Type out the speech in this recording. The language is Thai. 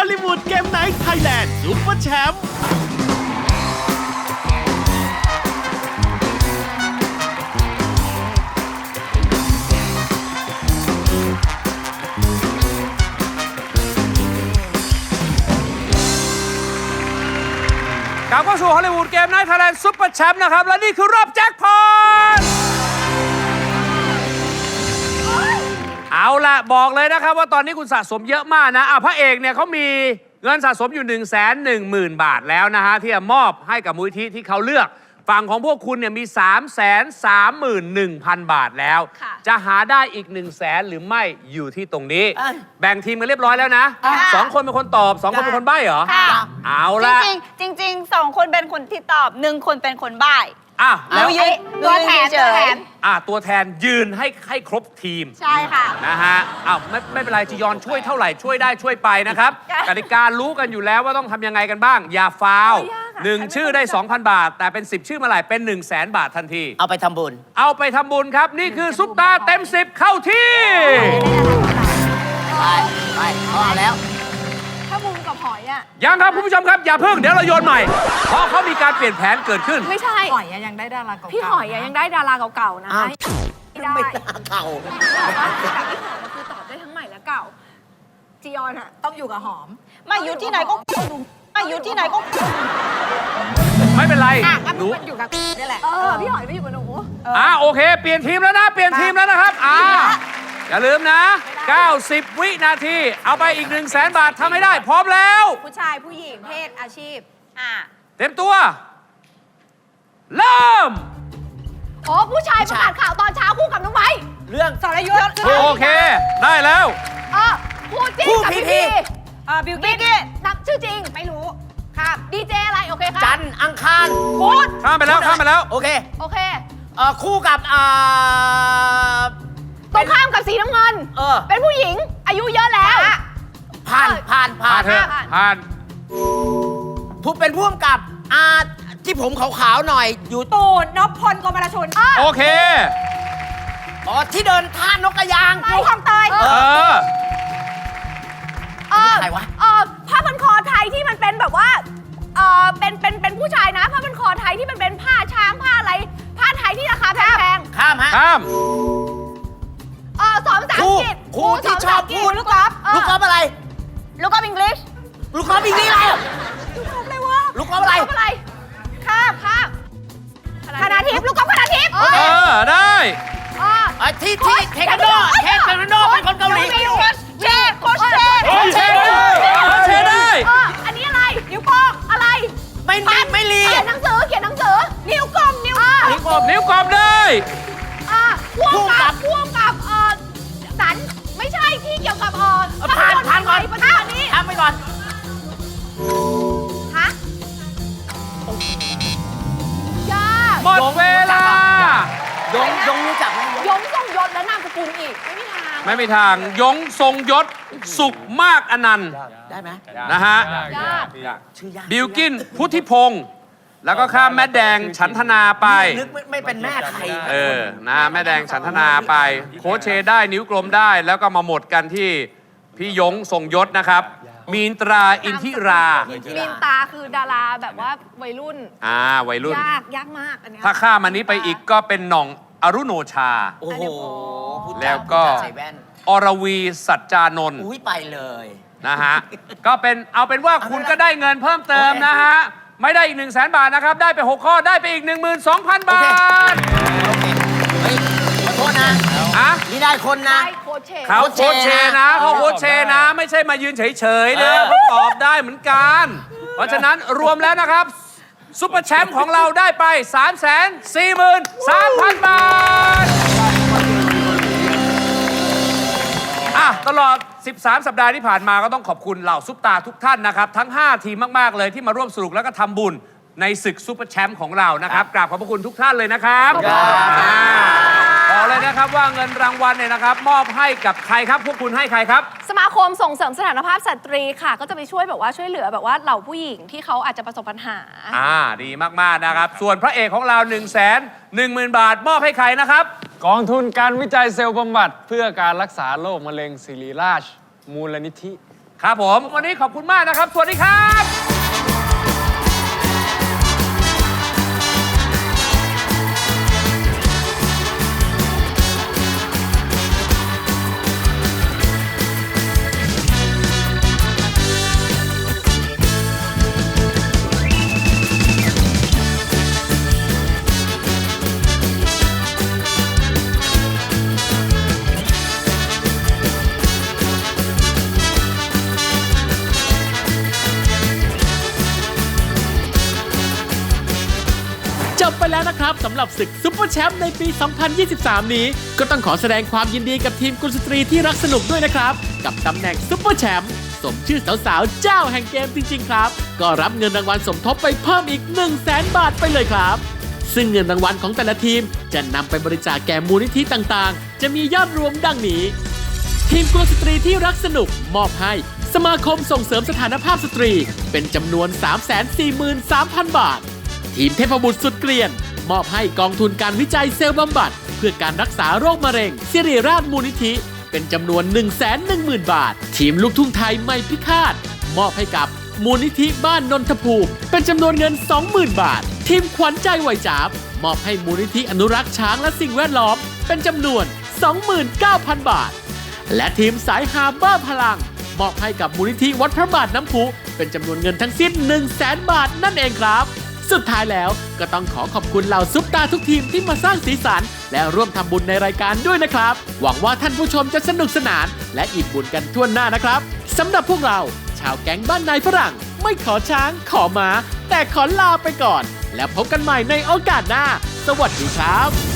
อลลีวูดเกมไนท์ไทยแลนด์ซุปเปอร์แชมป์กลับเข้าสู่ฮอลลีวูดเกม i น h t ไทยแลนด์ซุปเปอร์แชมป์นะครับ และนี่คือรอบแจ็คพอต ละบอกเลยนะครับว่าตอนนี้คุณสะสมเยอะมากนะอะพระเอกเนี่ยเขามีเงินสะสมอยู่ 1 1 0 0 0 0 บาทแล้วนะฮะที่จะมอบให้กับมูลนิธิที่เขาเลือก ฝั่งของพวกคุณเนี่ยมี 3 3 1 0 0 0 บาทแล้ว ค่ะจะหาได้อีก 1 0 0 0 0แสนหรือไม่อยู่ที่ตรงนี้ เอ้ยแบ่งทีมกันเรียบร้อยแล้วนะสองคนเป็นคนตอบสองคนเป็นคนใบ้เหรอค่ะ เอาจละริงๆจริงๆสองคนเป็นคนที่ตอบหนึ่งคนเป็นคนบ่าย อะแล้แล้ววยืนตัวแทนตัวแทนอะตัวแทนยืนให้ให้ครบทีม ใช่ค่ะ นะฮะอ้าวไม่ไม่เป็นไรจียอนช่วยเท่าไหร่ช่วยได้ช่วยไปนะครับค่ะกติการู้กันอยู่แล้วว่าต้องทำยังไงกันบ้าง อย่าฟาวล์โอ้ยากอะหนึ่งใครไม่ชื่อได้รู้จัก2,000 บาท แต่เป็น 10 ชื่อเมื่อไหร่เป็น 1 0 0 0 0แสนบาททันที เอาไปทำบุญ เอาไปทำบุญครับ นี่คือซุปตาเต็ม 10 เข้าที่ ไป ไปเอาแล้ว ถ้าบุมกับหอยอะ ยังครับ คุณผู้ชมครับ อย่าเพิ่งเดี๋ยวเราโยนใหม่เพราะเขามี การเปลี่ยนแผนเกิดขึ้น ไม่ใช่ หอยอะยังได้ดาราเก่าๆพี่หอยอะยังได้ดาราเก่าๆนะอ้าว ไม่ได้ไม่น่าเก่าแต่ว่า แต่พี่หอยมันคือตอบได้ทั้งใหม่และเก่าจียอนอะต้องอยู่กับหอม มาอยู่ที่ไหนก็มาอยู่ที่ไหนก็ไม่เป็นไรอะงั้นหนูมันอยู่กับนี่แหละ เออพี่หอยไม่อยู่กับหนู อ่าโอเค เปลี่ยนทีมแล้วนะ เปลี่ยนทีมแล้วนะครับ อ่าอย่าลืมนะ 90 วินาที เอาไปอีก 1 0 0 0 0แสนบาททำให้ได้ พร้อมแล้ว ผู้ชายผู้หญิงเพศอาชีพ อะ เต็มตัว เริ่ม อ๋อผู้ชายประกาศข่าวตอนเช้าคู่กับน้องไว้เรื่องสรยุทธ์โอเค ได้แล้ว เออคู่จิ้นคู่กับพีพี่พีพี อ่าบิวบิกิ้กกี้นับชื่อจริงไม่รู้ครับดีเจอะไรโอเคครับจันทร์อังคารพูดข้ามไปแล้วข้ามไปแล้ว โอเคโอเค เอ่อคู่กับอ่าตรงข้ามกับสีน้ำเงิน เออเป็นผู้หญิงอายุเยอะแล้ว ผ่านผ่านผ่าผ่านนเถอะผ่านผู้เป็นผู้กำกับ อ่าที่ผมขาวๆหน่อยอยู่ตูนนพพลกรมราชุนโอเค อ๋อที่เดินท่านกกระยางลูกคลองเตยเอเออ เออใครวะ เออผ้าพันคอไทยที่มันเป็นแบบว่า เออเป็น เป็น เป็นผู้ชายนะผ้าพันคอไทยที่มันเป็นผ้าช้างผ้าอะไร ผ้าไทยที่ราคาแพงข้ามฮะข้าม ๆเออสอนภาษาอัคู่งกฤษคู่ที่ชอบพูดลูกกอล์ฟลูกกอล์ฟอะไร ลูกกอล์ฟอังกฤษลูกกอล์ฟอีกนี่อะไร กกอล์ฟอะไรลูกกอล์ฟอะไรข้ามข้ามคณะทิพย์ลูกกอล์ฟคณะทิพย์เออได้เอออะที่ที่เทควันโดเทควันโดเป็นคนเกาหลี โคชเชโคชเชโคชเชได้โคชเชได้ เอออันนี้อะไร นิ้วโป้งอะไรไม่ไม่ไม่รีเขียนหนังสือ เขียนหนังสือ นิ้วกลมนิ้วนิ้วกลมนิ้วกลมได้อ่าพ่วงพ่วงกักับบพ่วงกับเอ่อสัน ไม่ใช่ที่เกี่ยวกับเอ่อเออผ่านผ่านก่อนภาพยนตร์ไทยปัจจุบันนี้ข้ามไปก่อน ยงยงรู้จักไหมยงทรงยศและนามสกุลอีก ไม่มีทาง ไม่มีทางยงทรงยศสุขมากอนันต์ได้ไหมนะฮะยากชื่อยากบิลกินพุทธิพงศ์แล้วก็ข้ามแม่แดงฉันธนาไป นึกไม่ไม่เป็นแม่ใครเออนะแม่แดงฉันธนาไป โคชเชได้นิ้วกลมได้ แล้วก็มาหมดกันที่พี่ยงทรงยศนะครับ มีนตราอินทิรา มีนตาคือดาราแบบว่าวัยรุ่น อ่าวัยรุ่น ยากยากมากอันเนี้ยถ้าข้ามอันนี้ไปอีกก็เป็นหน่อง อรุโนชา โอ้โหพูดจาแล้วก็ พูดจาใส่แว่นอรวีสัจจานนท์อุ้ยไปเลย นะฮะ ก็เป็นเอาเป็นว่าคุณก็ได้เงินเพิ่มเติมนะฮะ ไม่ได้อีก 1 0 0 0 0แบาทนะครับ ได้ไป 6 ข้อได้ไปอีก 12,000 บาทเฮ้ยขอโทษนะ อะนี่ได้คนนะ ได้โคชเชเขาโคชเชนะเขาโคชเชนะ ไม่ใช่มายืนเฉยๆนะเออเขาตอบได้เหมือนกัน เพราะฉะนั้นรวมแล้วนะครับซุปเปอร์แชมป์ของเราได้ไป 3 4 3 0 0 0บ 13 สัปดาห์ที่ผ่านมาก็ต้องขอบคุณเหล่าซุปตาทุกท่านนะครับ ทั้ง 5 ทีมมาก ๆ เลยที่มาร่วมสนุกแล้วก็ทำบุญในศึกซุปเปอร์แชมป์ของเรานะครับกราบขอบพระคุณทุกท่านเลยนะครับอ่าบอกเลยนะครับว่าเงินรางวัลเนี่ยนะครับ มอบให้กับใครครับพวกคุณให้ใครครับ สมาคมส่งเสริมสถานภาพสตรีค่ะ ก็จะไปช่วยแบบว่าช่วยเหลือแบบว่าเหล่าผู้หญิงที่เขาอาจจะประสบปัญหา อ่าดีมาก ๆ นะครับ ส่วนพระเอกของเรา1 1 0 0 0 0 บาท มอบให้ใครนะครับ กองทุนการวิจัยเซลล์บำบัด เพื่อการรักษาโรคมะเร็งศิริราช มูลนิธิ ครับผม วันนี้ขอบคุณมากนะครับ สวัสดีครับ ไปแล้วนะครับสำหรับศึกซุปเปอร์แชมป์ในปี 2023 นี้ ก็ต้องขอแสดงความยินดีกับทีมกุลสตรีที่รักสนุกด้วยนะครับ กับตำแหน่งซุปเปอร์แชมป์สมชื่อสาวๆ เจ้าแห่งเกมจริง ๆ ครับ ก็รับเงินรางวัลสมทบไปเพิ่มอีก 1 0 0 0 0แบาทไปเลยครับ ซึ่งเงินรางวัลของแต่ละทีม จะนำไปบริจาคแก่มูลนิธิต่างๆ จะมียอดรวมดังนี้ ทีมกุลสตรีที่รักสนุกมอบให้สมาคมส่งเสริมสถานภาพสตรี เป็นจำนวน 343,000 บาท ทีมเทพบุตรสุดเกลียน มอบให้กองทุนการวิจัยเซลล์บำบัด เพื่อการรักษาโรคมะเร็ง สิริราชมูลนิธิ เป็นจำนวน 110,000 บาท ทีมลูกทุ่งไทยไม่พิฆาต มอบให้กับมูลนิธิบ้านนนทภูมิ เป็นจำนวนเงิน 20,000 บาท ทีมขวัญใจไหวจาบมอบให้มูลนิธิอนุรักษ์ช้างและสิ่งแวดล้อม เป็นจำนวน 29,000 บาท และทีมสายฮาบ้าพลัง มอบให้กับมูลนิธิวัดพระบาทน้ำพุ เป็นจำนวนเงินทั้งสิ้น 1 0 0 0 0แบาทนั่นเองครับ สุดท้ายแล้วก็ต้องขอขอบคุณเหล่าซุปตาทุกทีมที่มาสร้างสีสัน และร่วมทำบุญในรายการด้วยนะครับ หวังว่าท่านผู้ชมจะสนุกสนาน และอิ่มบุญกันทั่วหน้านะครับสำหรับพวกเรา ชาวแก๊งบ้านนายฝรั่ง ไม่ขอช้างขอม้าแต่ขอลาไปก่อน แล้วพบกันใหม่ในโอกาสหน้า สวัสดีครับ